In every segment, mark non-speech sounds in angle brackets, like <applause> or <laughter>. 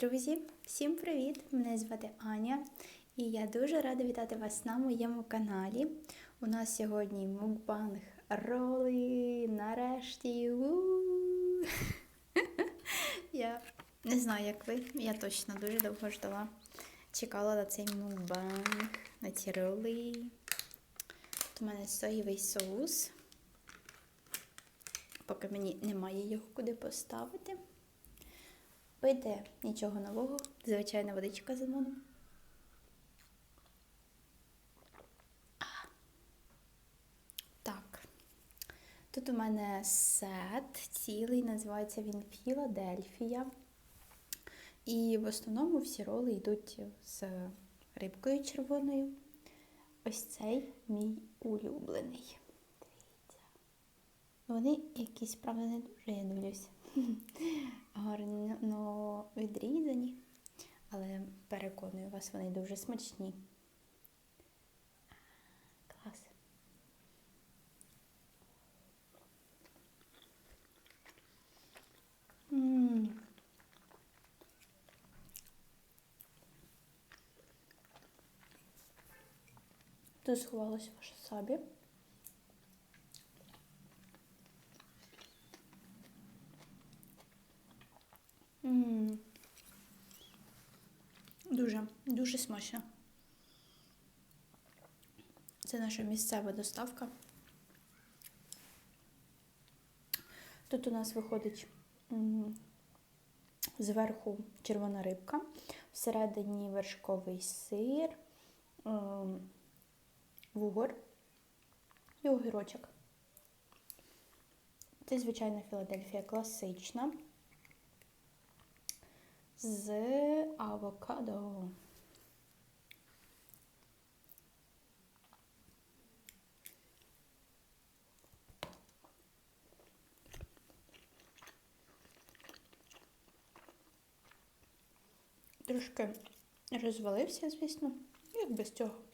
Друзі, всім привіт! Мене звати Аня, і я дуже рада вітати вас на моєму каналі. У нас сьогодні мукбанг роли. Нарешті. <laughs> Я не знаю, як ви. Я точно дуже довго ждала. Чекала на цей мукбанг, на ці роли. Тут у мене соєвий соус. Поки мені немає його куди поставити. Пийте нічого нового, звичайна водичка з лимоном. Так. Тут у мене сет цілий, називається він Філадельфія. І в основному всі роли йдуть з рибкою червоною. Ось цей мій улюблений. Дивіться. Вони якісь, правда, не дуже, я дивлюсь. <laughs> Гарно відрізані, але переконую вас, вони дуже смачні. Клас. Тут сховалося ваше сабі. Дуже, дуже смачно. Це наша місцева доставка. Тут у нас виходить зверху червона рибка, всередині вершковий сир, вугор і огірочок. Це звичайна Філадельфія класична з авокадо. Трошки розвалився, звісно, як без цього.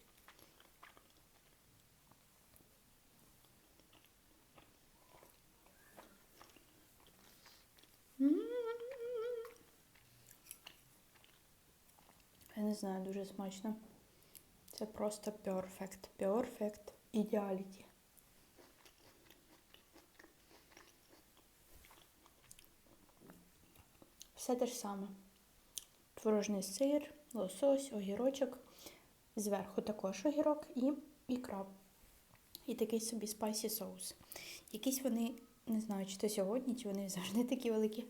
Знаю, дуже смачно. Це просто перфект. Перфект. Ідеаліті. Все те ж саме. Творожний сир, лосось, огірочок. Зверху також огірок і ікра. І такий собі спайсі соус. Якісь вони, не знаю, чи то сьогодні, чи вони завжди такі великі.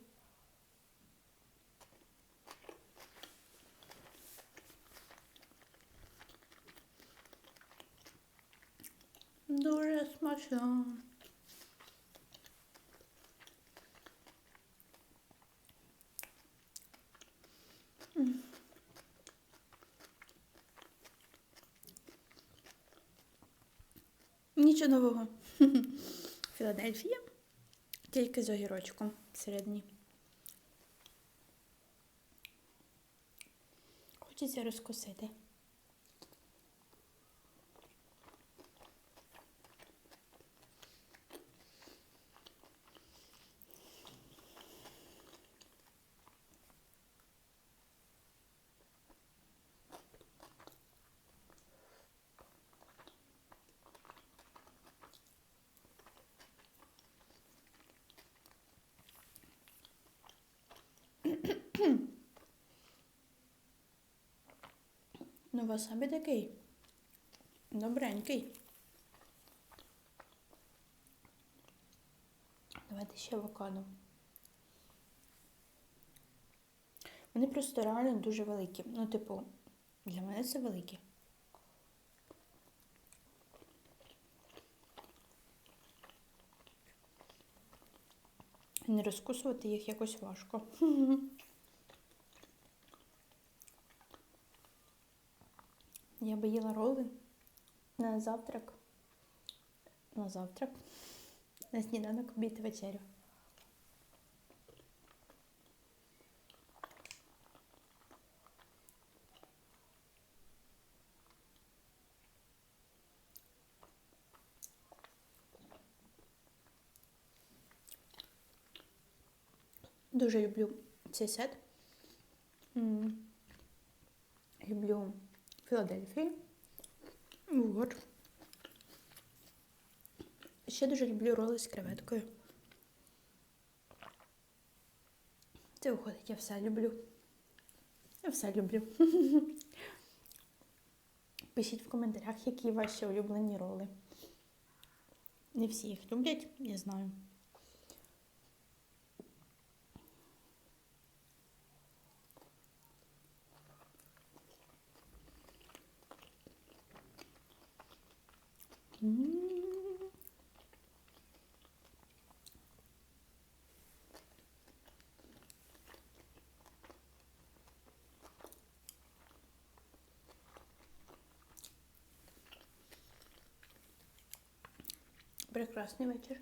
Дуже смачно. Нічого нового. <laughs> Філадельфія. Тільки з огірочком всередині. Хочеться розкусити. Ну, васабі такий. Добренький. Давайте ще авокадо. Вони просто реально дуже великі. Ну, типу, для мене це великі. Не розкусувати їх якось важко. <laughs> Я би їла роли на завтрак. На завтрак. На сніданок, обід, вечерю. Дуже люблю цей сет. М. Люблю Філадельфію. Вот. Ще дуже люблю роли з креветкою. Це виходить, я все люблю. Я все люблю. <laughs> Пишіть в коментарях, які ваші улюблені роли. Не всі їх люблять, я знаю. Прекрасний вечір.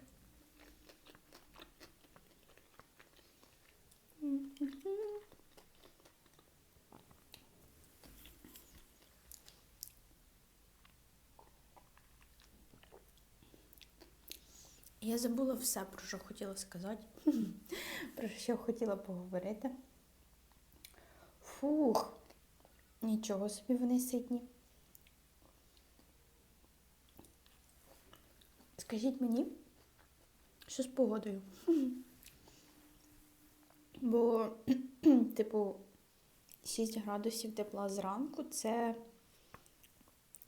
Я забула все, про що хотіла сказати, <laughs> про що хотіла поговорити. Фух, нічого собі вони ситні. Скажіть мені, що з погодою? <laughs> Бо, <clears throat> типу, 6 градусів тепла зранку це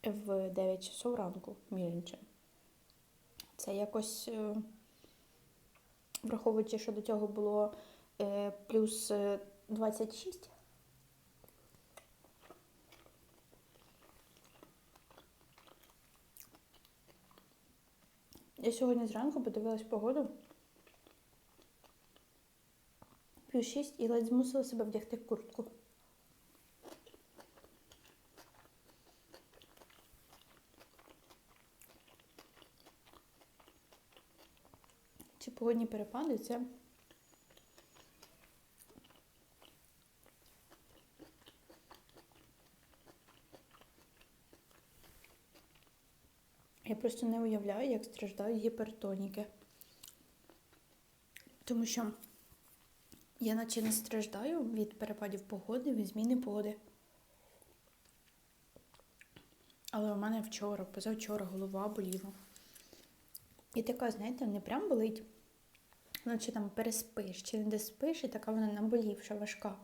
в 9 часов ранку, між іншим. Це якось, е, враховуючи, що до цього було е, плюс е, 26. Я сьогодні зранку подивилась погоду. Плюс 6 і ледь змусила себе вдягти куртку. Ці погодні перепади це. Я просто не уявляю, як страждають гіпертоніки. Тому що я наче не страждаю від перепадів погоди, від зміни погоди. Але у мене вчора, позавчора голова боліла. І така, знаєте, не прям болить, наче там переспиш, чи не де спиш, і така вона наболівша, важка.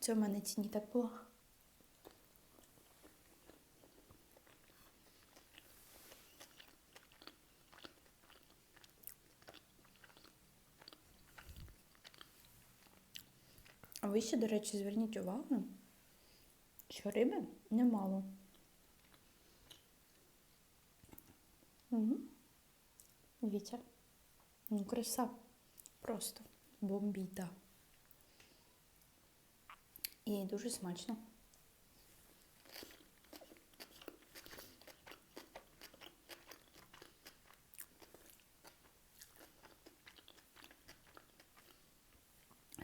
Це у мене ціні так було. А ви ще, до речі, зверніть увагу, що риби немало. Угу. Дивіться. Ну, краса. Просто бомбіта. І дуже смачно.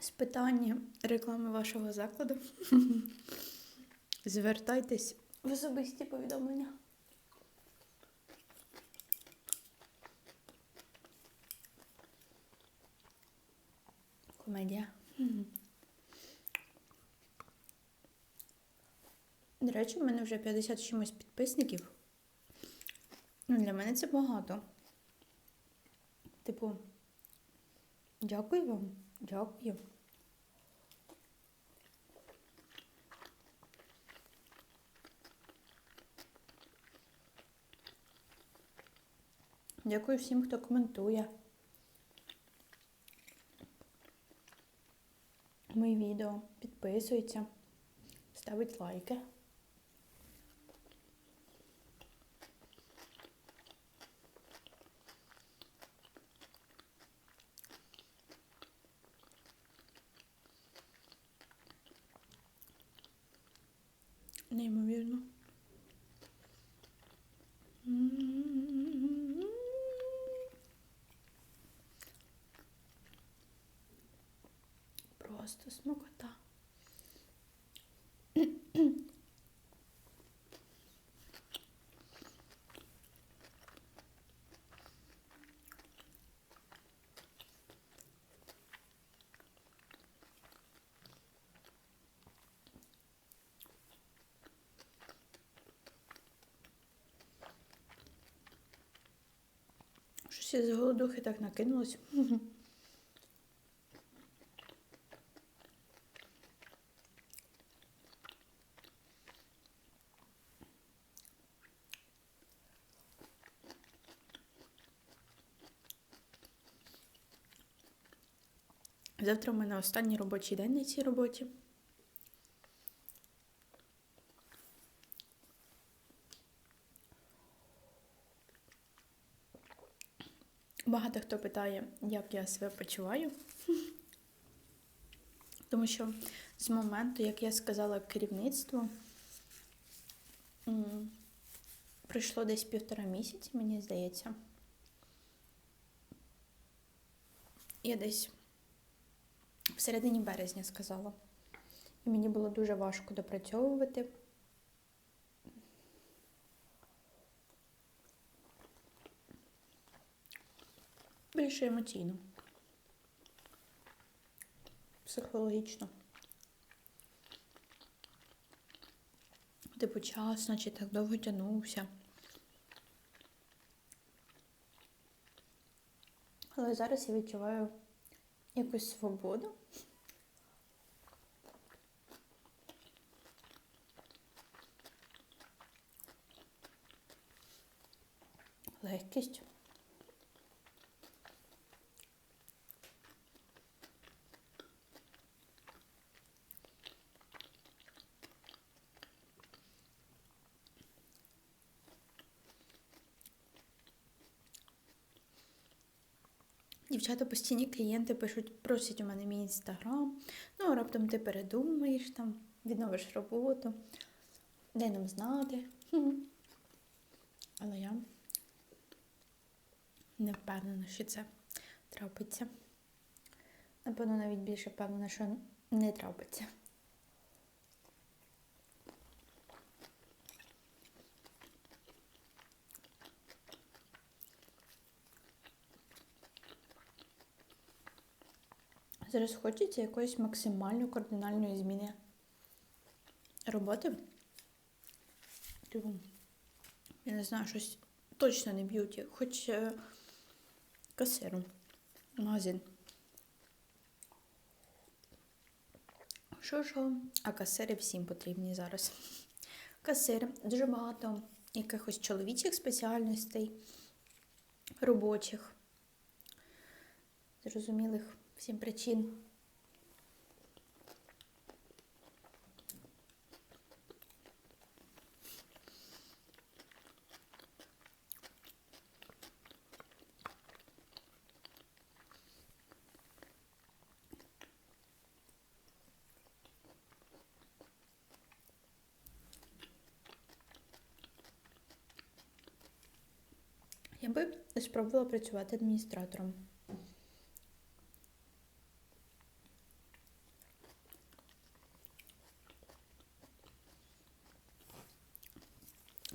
З питання реклами вашого закладу. <laughs> Звертайтесь в особисті повідомлення. Комедія. До речі, в мене вже 50 з чимось підписників. Ну, Для мене це багато. Типу, дякую вам. Дякую. Дякую всім, хто коментує мої відео, підписується, ставить лайки. просто смокота. Щось я з голодухи так накинулась. Завтра у мене останній робочий день на цій роботі. Багато хто питає, як я себе почуваю. <laughs> Тому що з моменту, як я сказала керівництву, пройшло десь півтора місяці, мені здається. Я десь в середині березня сказала. І мені було дуже важко допрацьовувати. Більше емоційно. Психологічно. Типу час, наче так довго тягнувся. Але зараз я відчуваю якусь свободу. Легкість. Дівчата постійні клієнти пишуть, просять у мене мій інстаграм. Ну, раптом ти передумаєш там, відновиш роботу, дай нам знати. Але я не впевнена, що це трапиться. Напевно, навіть більше впевнена, що не трапиться. Зараз хочеться якоїсь максимально кардинальної зміни роботи. Типу, я не знаю, щось точно не б'юті, хоч е, касиром. Магазин. Що що? А касири всім потрібні зараз. Касири, дуже багато якихось чоловічих спеціальностей, робочих, зрозумілих всім причин. Я би спробувала працювати адміністратором.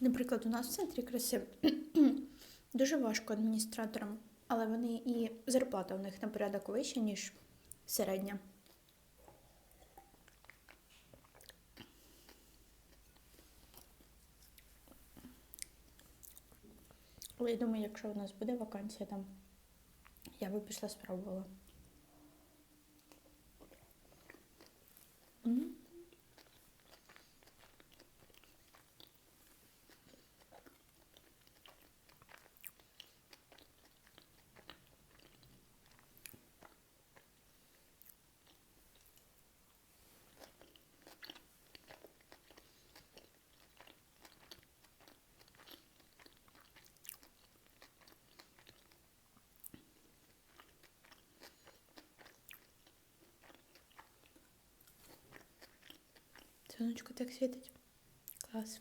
Наприклад, у нас в центрі краси <clears throat> дуже важко адміністраторам, але вони і зарплата у них на порядок вища, ніж середня. Але я думаю, якщо у нас буде вакансія там, я би пішла спробувала. М. Сонечко так світить. Клас.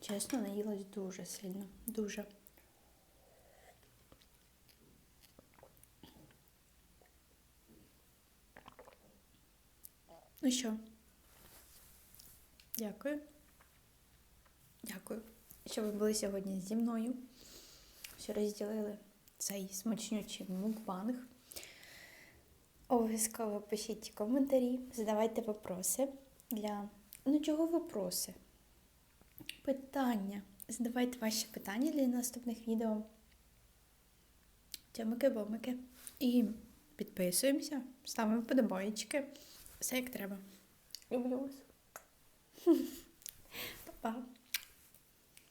Чесно, наїлась дуже сильно. Дуже. Ну що? Дякую. Дякую, що ви були сьогодні зі мною, що розділили цей смачнючий мукбанг. Обов'язково пишіть коментарі, задавайте вопроси для. Ну, чого вопроси? Питання. Задавайте ваші питання для наступних відео. Тьомики-бомики. І підписуємося, ставимо подобаєчки. Все як треба. Люблю вас. 哼宝宝